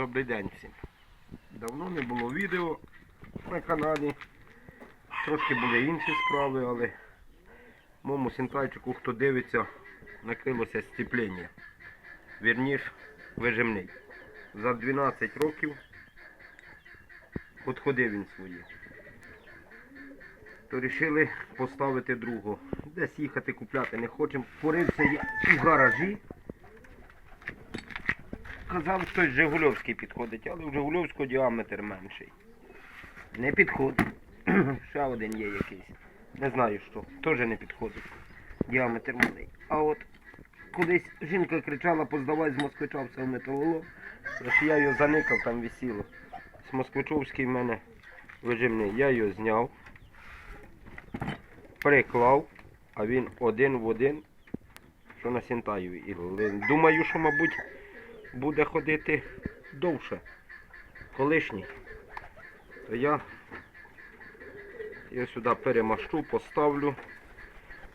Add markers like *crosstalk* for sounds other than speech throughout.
Добрий день всім. Давно не було відео на каналі. Трошки були інші справи, але моєму синтайчику, хто дивиться, накрилося степлення. Вірніш, вижимний. За 12 років відходив він свої. То вирішили поставити другого. Десь їхати купляти не хочемо. Порився я у гаражі. Казав, хтось Жигульовський підходить, але в Жигульовського діаметр менший. Не підходить. *clears throat* Ще один є якийсь. Не знаю що. Теж не підходить. Діаметр малий. А от колись жінка кричала, поздавай з москвича все в металолом. Аж я його заникав, там висіло. З москвичовський в мене вижимний. Я його зняв, приклав, а він один в один, що на Сінтаєві. Думаю, що, мабуть, буде ходити довше. Колишній. То я його сюди перемащу, поставлю.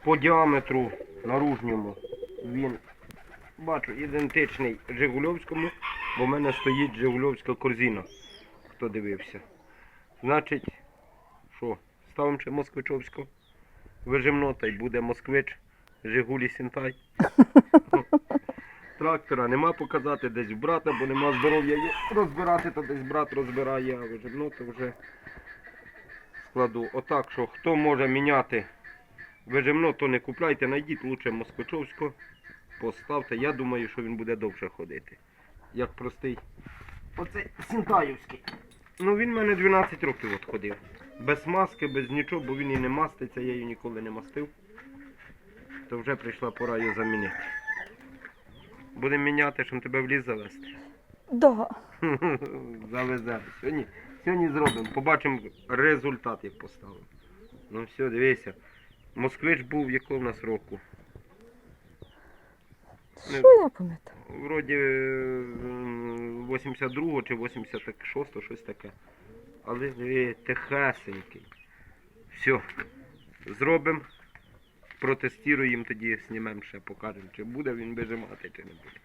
По діаметру наружньому він, бачу, ідентичний Жигульовському, бо в мене стоїть Жигульовська корзина. Хто дивився. Значить, що, ставимо ще Москвичовську вижимно, та й буде москвич Жигулі Сінтай. *laughs* Трактора нема показати десь брата, бо нема здоров'я розбирати, то десь брат розбирає, а вижимно то вже складу. Отак, що хто може міняти вижимно, то не купляйте, найдіть лучше Москвичовського, поставте. Я думаю, що він буде довше ходити. Як простий. Оце Сінтаївський. Ну він в мене 12 років от ходив. Без маски, без нічого, бо він і не маститься, я її ніколи не мастив. То вже прийшла пора її замінити. Будемо міняти, щоб тебе в ліс завести. Да. *laughs* Завеземо. Сьогодні, сьогодні зробимо. Побачимо результат, як поставимо. Ну все, дивися. Москвич був якого в нас року? Що я пам'ятаю? Вроді м, 82 чи 86, щось таке. Але е, тихесенький. Все. Зробимо. Протестуємо тоді, знімемо ще, покажемо, чи буде він вижимати, чи не буде.